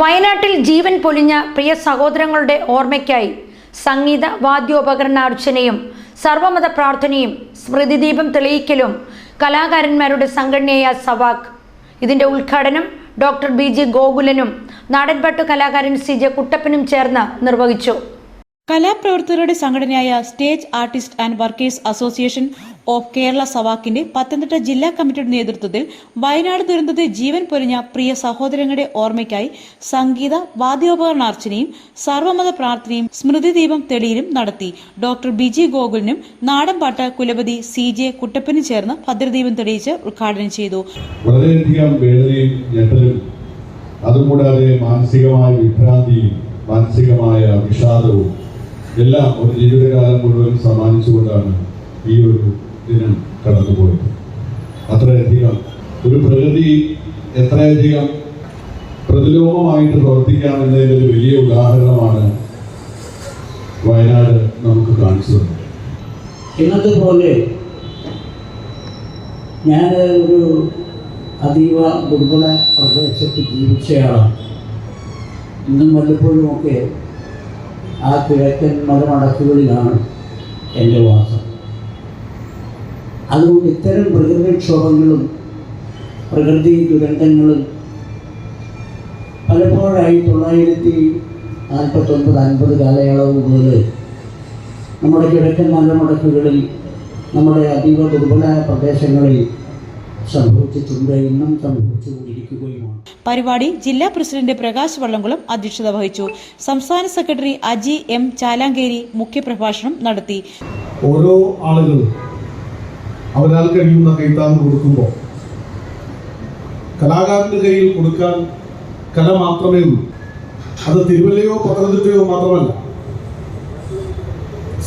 വയനാട്ടിൽ ജീവൻ പൊലിഞ്ഞ പ്രിയ സഹോദരങ്ങളുടെ ഓർമ്മയ്ക്കായി സംഗീത വാദ്യോപകരണാർച്ചനയും സർവമത പ്രാർത്ഥനയും സ്മൃതിദീപം തെളിയിക്കലും കലാകാരന്മാരുടെ സംഘടനയായ സവാക് ഇതിന്റെ ഉദ്ഘാടനം ഡോക്ടർ ബി. ജി. ഗോകുലനും നാടൻപാട്ട് കലാകാരൻ സി. ജെ. കുട്ടപ്പനും ചേർന്ന് നിർവഹിച്ചു. കലാപ്രവർത്തകരുടെ സംഘടനയായ stage artist and workers association of Kerala സവാക്കിന്റെ Pathanamthitta ജില്ലാ കമ്മിറ്റിയുടെ നേതൃത്വത്തിൽ വയനാട് ദുരന്തത്തെ ജീവൻ പൊരിഞ്ഞ പ്രിയ സഹോദരങ്ങളുടെ ഓർമ്മയ്ക്കായി സംഗീത വാദ്യോപകരണാർച്ചനയും സർവമത പ്രാർത്ഥനയും സ്മൃതിദീപം തെളിയിലും നടത്തി. ഡോക്ടർ ബിജി ഗോകുലിനും നാടൻപാട്ട് കുലപതി സി ജെ കുട്ടപ്പനും ചേർന്ന് ഭദ്രദീപം തെളിയിച്ച് ഉദ്ഘാടനം ചെയ്തു. വേദനയും ഞെട്ടലും അതുകൂടാതെ മാനസികമായ വിഭ്രാന്തിയും മാനസികമായ വിഷാദവും എല്ലാം ഒരു ജീവിതകാലം മുഴുവൻ സമ്മാനിച്ചുകൊണ്ടാണ് ഈ ഒരു ദിനം കടന്നുപോയത് അത്രയധികം. ഒരു പ്രകൃതി എത്രയധികം പ്രതിലോമമായിട്ട് പ്രവർത്തിക്കാമെന്നതിന്റെ ഒരു വലിയ ഉദാഹരണമാണ് വയനാട് നമുക്ക് കാണിച്ചു ഇന്നത്തെ പോലെ ഞാൻ ഒരു അതീവ ദുർബല പ്രദേശത്ത് ജീവിച്ചയാളാണ്. ഇന്നും വല്ലപ്പോഴുമൊക്കെ ആ കിഴക്കൻ മലമടക്കുകളിലാണ് എന്റെ വാസം. അതുകൊണ്ട് ഇത്തരം പ്രകൃതിക്ഷോഭങ്ങളും പ്രകൃതി ദുരന്തങ്ങളും പലപ്പോഴായി തൊള്ളായിരത്തി നാൽപ്പത്തൊൻപത് അൻപത് കാലയളവ് മുതൽ നമ്മുടെ കിഴക്കൻ മലമുടക്കുകളിൽ നമ്മുടെ അതീവ ദുർബല പ്രദേശങ്ങളിൽ സംഭവിച്ചിട്ടുണ്ട് ഇന്നും സംഭവിച്ചുകൊണ്ടിരിക്കുകയുമാണ്. പരിപാടി ജില്ലാ പ്രസിഡന്റ് പ്രകാശ് വള്ളംകുളം അധ്യക്ഷത വഹിച്ചു. സംസ്ഥാന സെക്രട്ടറി അജി എം ചാലാങ്കേരി മുഖ്യപ്രഭാഷണം നടത്തി. ഓരോ ആളുകളും അവരാൽ കഴിയുന്ന കൈത്താങ് കൊടുക്കുമ്പോൾ. കലാകാരന്റെ കയ്യിൽ കൊടുക്കാൻ കല മാത്രമേ ഉള്ളൂ. അത് തിരുവല്ലയോ പത്തനംതിട്ടയോ മാത്രമല്ല.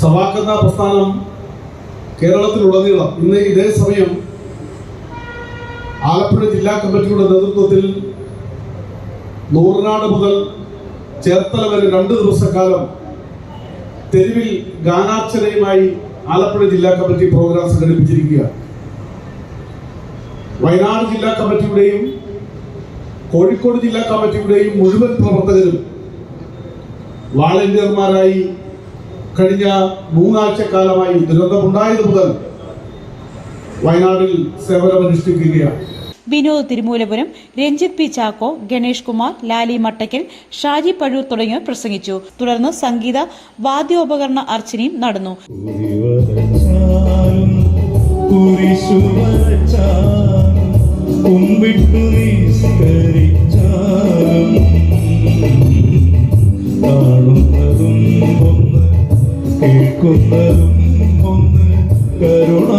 സവാക്കുന്ന പ്രസ്ഥാനം കേരളത്തിലുടനീളം ഇന്ന് ഇതേ സമയം ആലപ്പുഴ ജില്ലാ കമ്മിറ്റിയുടെ നേതൃത്വത്തിൽ നൂറിനാട് മുതൽ ചേർത്തല വരെ രണ്ട് ദിവസക്കാലം തെരുവിൽ ഗാനാർച്ചനയുമായി ആലപ്പുഴ ജില്ലാ കമ്മിറ്റി പ്രോഗ്രാം സംഘടിപ്പിച്ചിരിക്കുക. വയനാട് ജില്ലാ കമ്മിറ്റിയുടെയും കോഴിക്കോട് ജില്ലാ കമ്മിറ്റിയുടെയും മുഴുവൻ പ്രവർത്തകരും വാളണ്ടിയർമാരായി കഴിഞ്ഞ മൂന്നാഴ്ച മൂന്നാഴ്ചക്കാലമായി ദുരന്തമുണ്ടായത് മുതൽ വയനാടിൽ സേവനമനുഷ്ഠിക്കുകയാണ്. വിനോദ് തിരുമൂലപുരം രഞ്ജിത് പി ചാക്കോ ഗണേഷ് കുമാർ ലാലി മട്ടക്കൽ ഷാജി പഴൂർ തുടങ്ങിയവർ പ്രസംഗിച്ചു. തുടർന്ന് സംഗീത വാദ്യോപകരണ അർച്ചനയും നടന്നു. കേൾക്കുന്നതും കരുണാമയന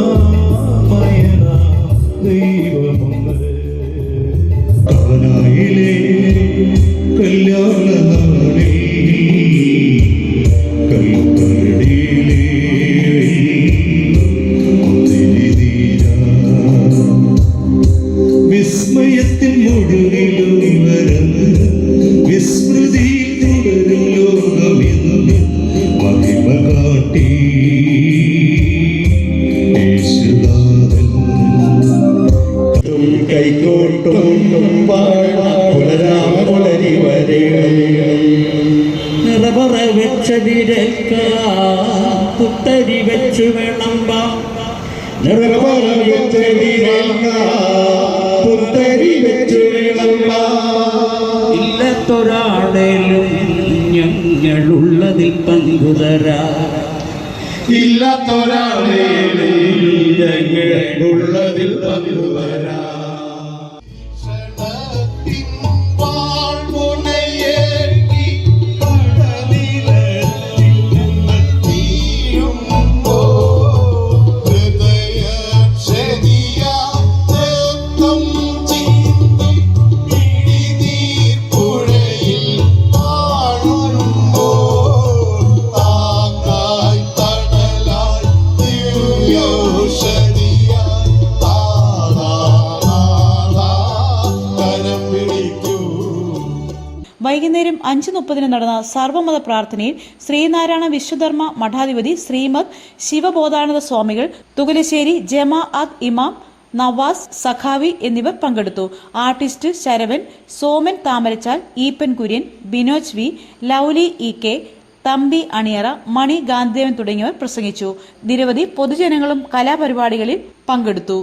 മുഴുകിലും വരന്ന് വിസ്മൃതിയിൽ തുടരും ലോകമെന്ന് മഹിമ കാട്ടി. യേശുദാതൻ കൈകോട്ടും പുലരാ പുലരി വരെ. നിറപറ വെച്ച വിരക്ക പുത്തരി വെച്ചു വിളമ്പാം. ഞങ്ങളുള്ളതിൽ പങ്കുതരാ. ഇല്ലാത്തൊരാളെ ഉള്ളതിൽ പങ്കുവരാ വൈകുന്നേരം അഞ്ച് മുപ്പതിന് നടന്ന സർവമത പ്രാർത്ഥനയിൽ ശ്രീനാരായണ വിശ്വധർമ്മ മഠാധിപതി ശ്രീമദ് ശിവബോധാനന്ദ സ്വാമികൾ തുകലശ്ശേരി ജമാ അത് ഇമാം നവാസ് സഖാവി എന്നിവർ പങ്കെടുത്തു. Artist Saravan Soman Thamarachal Eappen Kurian Binoj V Lovely E K Thampi Aniyara Mani Gandhidevan തുടങ്ങിയവർ പ്രസംഗിച്ചു. നിരവധി പൊതുജനങ്ങളും കലാപരിപാടികളിൽ പങ്കെടുത്തു.